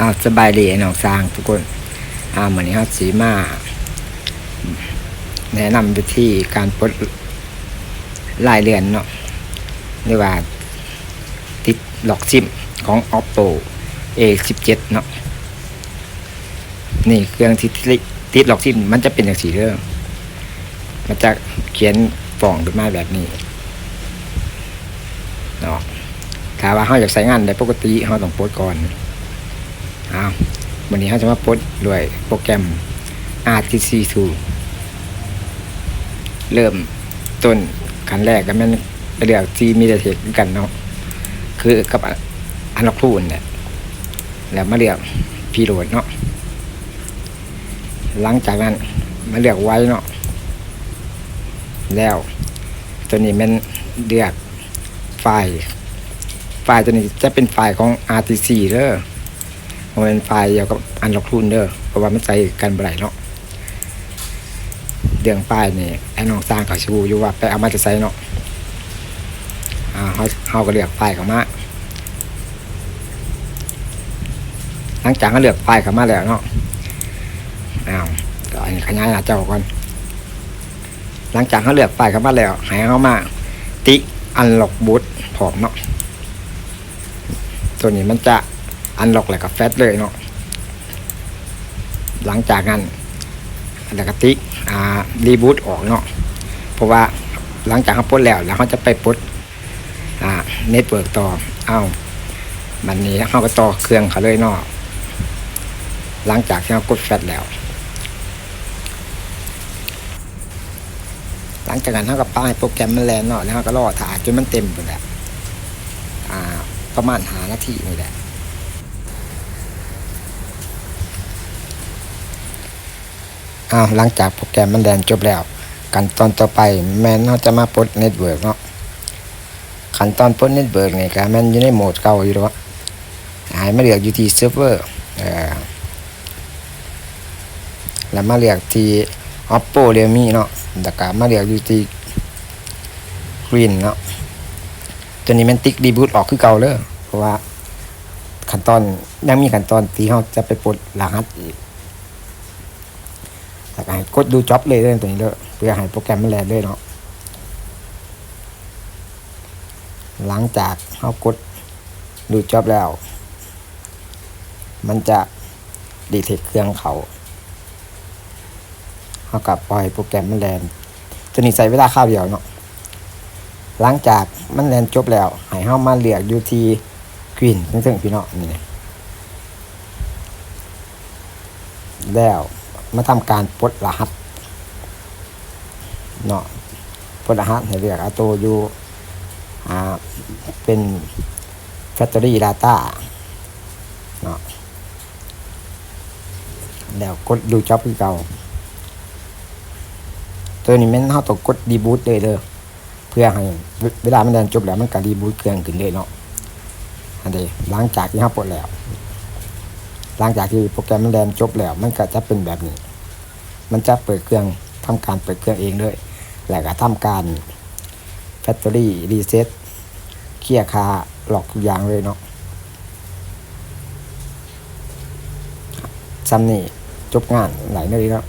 อ้าวสบายดีไอ้น้องสร้างทุกคนอ้าวเหมือนนี้ครับสีมา แนะนำวิธีการปลดลายเรือนเนาะหรือว่าติดหลอกซิมของ oppo a17 เนาะนี่เครื่องที่ติดหลอกซิมมันจะเป็นอย่างสีเรื่องมันจะเขียนฟ่องขึ้นมาแบบนี้เนาะถ้าว่าเขาอยากใช้งานได้ปกติเขาต้องปลดก่อน อ้าววันนี้เขาจะมาปดด้วยโปรแกรม RTC2 เริ่มต้นขั้นแรกก็ม่นไปเรียกที่มีเดเทคกันเนาะคือกับอันล็อกคูนเนี่ยแล้วมาเรียกพีโหลดเนาะหลังจากนั้นมาเรียกไว้เนาะแล้วตัวนี้มันเรียกไฟล์ ไฟล์ตัวนี้จะเป็นไฟล์ของ RTC เด้อ มันเป็นไฟล์เดียวกับอันล็อกรุ่นเด้อเพราะว่ามันใส่กันบ่ได้เนาะเรื่องป้ายนี่ไอ้น้องสร้างเขาชูอยู่ว่าไปเอามาจะใส่เนาะอ่าเฮาเฮาก็เลือกไฟล์เข้ามาหลังจากเขาเลือกไฟล์เข้ามาแล้วเนาะอ้าวก็อันนี้ขยายหน้าจอก่อนหลังจากเขาเลือกไฟล์เข้ามาแล้วให้เขามา ติอันล็อกบูทพร้อมเนาะตัวนี้มันจะ อันล็อกแล้วก็แฟตเลยเนาะหลังจากนั้นแล้วก็ติ๊กอ่ารีบูตออกเนาะเพราะว่าหลังจากเขาปลดแล้วแล้วเขาจะไปปลดอ่าเน็ตเวิร์กต่อเอ้ามันนี้เขาก็ต่อเครื่องเขาเลยเนาะหลังจากที่เขากดแฟตแล้ว หลังจากนั้นเขาก็ป้ายโปรแกรมมันแลนเนาะแล้วเขาก็รอถ่ายจนมันเต็มไปแล้วอ่าประมาณหานาทีนี่แหละ อ้าวหลังจากโปรแกรมมันแดนจบแล้ว ขั้นตอนต่อไปแมนเราจะมาปลดเน็ตเวิร์กเนาะขั้นตอนปลดเน็ตเวิร์กนี่ก็แมนอยู่ในโหมดเก่าอยู่แล้วหายมาเลือกอยู่ที่เซิร์ฟเวอร์แล้วมาเลือกที่ oppo realme เนาะแล้วก็มาเลือกอยู่ที่ green เนาะตัวนี้มันติ๊กรีบูตออกคือเก่าเลยเพราะว่าขั้นตอนยังมีขั้นตอนที่เราจะไปปลดรหัสอีก แล้วก็ให้กดดูจ็อบเลยเรื่องตัวนี้เลยเพื่อให้โปรแกรมมันแลนเลยเนาะหลังจากเขากดดูจ็อบแล้ว มันจะดีเทคเครื่องเขาเขากับปล่อยโปรแกรมมันแลนตัวนี้ใส่เวลาข้าวเดียวเนาะหลังจากมันแลนจบแล้วให้เข้ามาเลือกอยู่ที่กรีนซึ่งพี่เนาะนี่แล้ว มาทำการปลดรหัสเนาะปลดรหัสให้เรียกเอาตัวอยู่อ่าเป็น Factory Data เนาะแล้วกดดูจ็อบคือเก่า ตัวนี้แมันเฮาต้องกดรีบูตเลยเด้อเพื่อให้เวลามันเดินจบแล้วมันก็รีบูตเครื่องขึ้นเลยเนาะอันนี้หลังจากที่เฮาปลดแล้ว หลังจากที่โปรแกรมมันแลนจบแล้ว มันก็จะเป็นแบบนี้ มันจะเปิดเครื่องทำการเปิดเครื่องเองด้วย แล้วก็ทำการแบตเตอรี่รีเซ็ตเคลียร์คาหลอกทุกอย่างเลยเนาะซ้ำนี่จบงานหลายนาทีแล้ว